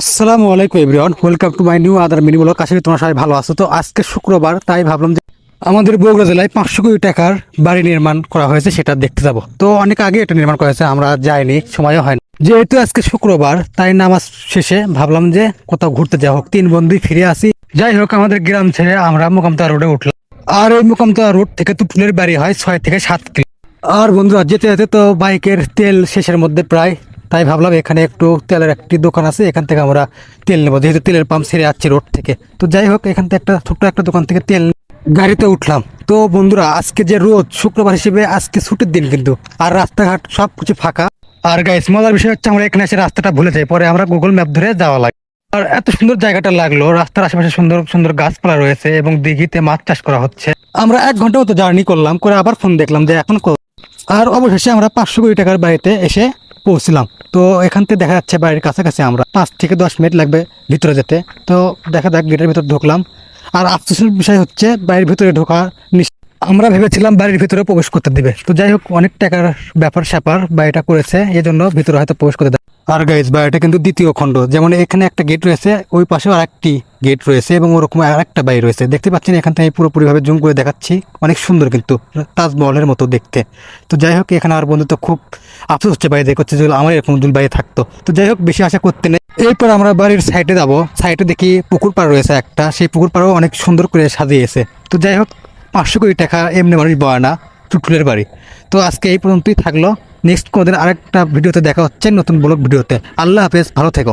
আসসালামু আলাইকুম everyone welcome to my new other mini blog আশা করি তোমরা সবাই ভালো আছো। তো আজকে শুক্রবার, তাই ভাবলাম যে আমাদের বগুড়া জেলায় পাঁচশো কোটি টাকার বাড়ি নির্মাণ করা হয়েছে, সেটা দেখতে যাব। তো অনেক আগে এটা নির্মাণ করা হয়েছে, আমরা যাইনি, সময়ও হয়নি। যেহেতু আজকে শুক্রবার, তাই নামাজ শেষে ভাবলাম যে কোথাও ঘুরতে যাওয়া হোক। তিন বন্ধুই ফিরে আসি। যাই হোক, আমাদের গ্রাম ছেড়ে আমরা মোকামতা রোডে উঠলাম। আর এই মোকামতা রোড থেকে তো ফুলের বাড়ি হয়, ছয় থেকে সাত কিলো। আর বন্ধুরা, যেতে যেতে তো বাইকের তেল শেষের মধ্যে প্রায় তাই ভাবলাম এখানে একটু তেলের একটি দোকান আছে, এখান থেকে আমরা তেল নেব। যেহেতু তেলের পাম্প ছেড়ে যাচ্ছে রোড থেকে। তো যাই হোক, এখান থেকে একটা ছোট্ট একটা দোকান থেকে তেল গাড়িতে উঠলাম। তো বন্ধুরা, আজকে যে রোদ শুক্রবার হিসেবে আজকে ছুটির দিন কিন্তু। আর রাস্তাঘাট সব কিছু ফাঁকা। আর গাইস মজার বিষয় হচ্ছে আমরা এখানে এসে রাস্তাটা ভুলে যাই। পরে আমরা গুগল ম্যাপ ধরে যাওয়া লাগে। আর এত সুন্দর জায়গাটা লাগল। রাস্তার আশেপাশে সুন্দর সুন্দর গাছপালা রয়েছে এবং দিঘিতে মাছ চাষ করা হচ্ছে। আমরা এক ঘণ্টা মতো জার্নি করলাম, করে আবার ফোন দেখলাম যে এখন আর অবশেষে আমরা পাঁচশো কোটি টাকার বাড়িতে এসে পৌঁছলাম। তো এখান থেকে দেখা যাচ্ছে বাড়ির কাছাকাছি আমরা পাঁচ থেকে দশ মিনিট লাগবে ভিতরে যেতে। তো দেখা যাক গেটের ভিতরে ঢুকলাম। আর আফসোসের বিষয় হচ্ছে বাড়ির ভিতরে ঢোকা আমরা ভেবেছিলাম বাড়ির ভিতরে প্রবেশ করতে দিবে। তো যাই হোক, অনেক টাকার ব্যাপার স্যাপার বাড়িটা করেছে এই জন্য ভিতরে হয়তো প্রবেশ করতে আর গাইজ বা এটা কিন্তু দ্বিতীয় খণ্ড। যেমন এখানে একটা গেট রয়েছে, ওই পাশেও আরেকটি গেট রয়েছে এবং ওরকম আরেকটা বাড়ি রয়েছে। দেখতে পাচ্ছেন, এখান থেকে পুরোপুরিভাবে জুম করে দেখাচ্ছি। অনেক সুন্দর কিন্তু, তাজমহলের মতো দেখতে। তো যাই হোক, এখানে আর বন্ধু তো খুব আফসোস হচ্ছে বাড়ি দেখে হচ্ছে যে আমার এরকম দুল বাড়ি থাকতো। তো যাই হোক, বেশি আশা করতে নেই। এরপর আমরা বাড়ির সাইডে যাব। সাইডে দেখি পুকুর পাড় রয়েছে একটা। সেই পুকুর পাড়ও অনেক সুন্দর করে সাজিয়েছে। তো যাই হোক, পাঁচশো কোটি টাকা এমনি মানুষ বয় না। বাড়ি। তো আজকে এই পর্যন্তই থাকল। নেক্সট কোনোদিন আরেকটা ভিডিওতে দেখা হচ্ছে নতুন ব্লগ ভিডিওতে। আল্লাহ হাফেজ ভালো থেকো।